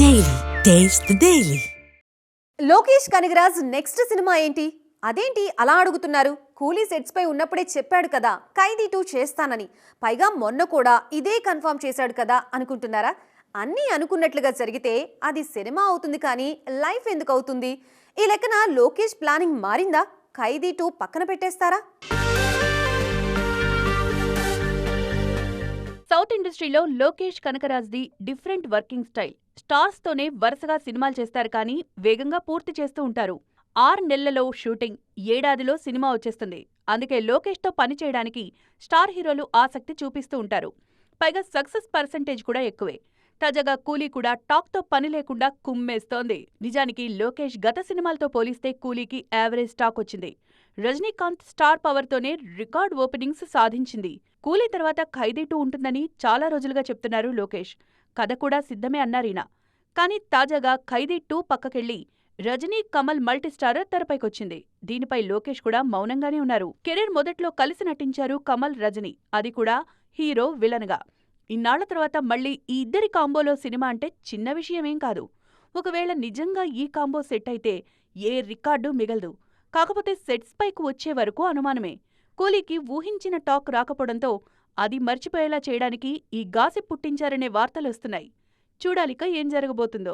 Daily taste daily Lokesh Kanagaraj next cinema ఏంటి? అదేంటి అలా అడుగుతున్నారు? కూలీ సెట్స్ పై ఉన్నప్పుడే చెప్పాడు కదా ఖైదీ టూ చేస్తానని. పైగా మొన్న కూడా ఇదే కన్ఫర్మ్ చేశాడు కదా అనుకుంటున్నారా? అన్నీ అనుకున్నట్లుగా జరిగితే అది సినిమా అవుతుంది కానీ లైఫ్ ఎందుకు అవుతుంది? ఈ లెక్కన లోకేష్ ప్లానింగ్ మారిందా? ఖైదీ టూ పక్కన పెట్టేస్తారా? సౌత్ ఇండస్ట్రీలో లోకేష్ కనకరాజ్ది డిఫరెంట్ వర్కింగ్ స్టైల్. స్టార్స్తోనే వరుసగా సినిమాలు చేస్తారు కానీ వేగంగా పూర్తి చేస్తూ ఉంటారు. ఆరు నెలలలో షూటింగ్ ఏడాదిలో సినిమా వచ్చేస్తుంది. అందుకే లోకేష్తో పని చేయడానికి స్టార్ హీరోలు ఆసక్తి చూపిస్తూ ఉంటారు. పైగా సక్సెస్ పర్సంటేజ్ కూడా ఎక్కువే. తాజాగా కూలీ కూడా టాక్తో పని లేకుండా కుమ్మేస్తోంది. నిజానికి లోకేష్ గత సినిమాలతో పోలిస్తే కూలీకి యావరేజ్ టాక్ వచ్చింది. రజనీకాంత్ స్టార్ పవర్తోనే రికార్డ్ ఓపెనింగ్స్ సాధించింది. కూలీ తర్వాత ఖైదీ టూ ఉంటుందని చాలా రోజులుగా చెప్తున్నారు లోకేష్. కథ కూడా సిద్ధమే అన్నారీన కానీ తాజాగా ఖైదీ టూ పక్కకెళ్ళి రజనీ కమల్ మల్టీస్టారర్ తెరపైకొచ్చింది. దీనిపై లోకేష్ కూడా మౌనంగానే ఉన్నారు. కెరీర్ మొదట్లో కలిసి నటించారు కమల్ రజనీ. అది కూడా హీరో విలన్గా. ఇన్నాళ్ళ తర్వాత మళ్ళీ ఈ ఇద్దరి కాంబోలో సినిమా అంటే చిన్న విషయమేం కాదు. ఒకవేళ నిజంగా ఈ కాంబో సెట్ అయితే ఏ రికార్డు మిగలదు. కాకపోతే సెట్స్ పైకి వచ్చే వరకు అనుమానమే. కూలీకి ఊహించిన టాక్ రాకపోవడంతో అది మర్చిపోయేలా చేయడానికి ఈ గాసిప్ పుట్టించారనే వార్తలొస్తున్నాయి. చూడాలిక ఏం జరగబోతుందో.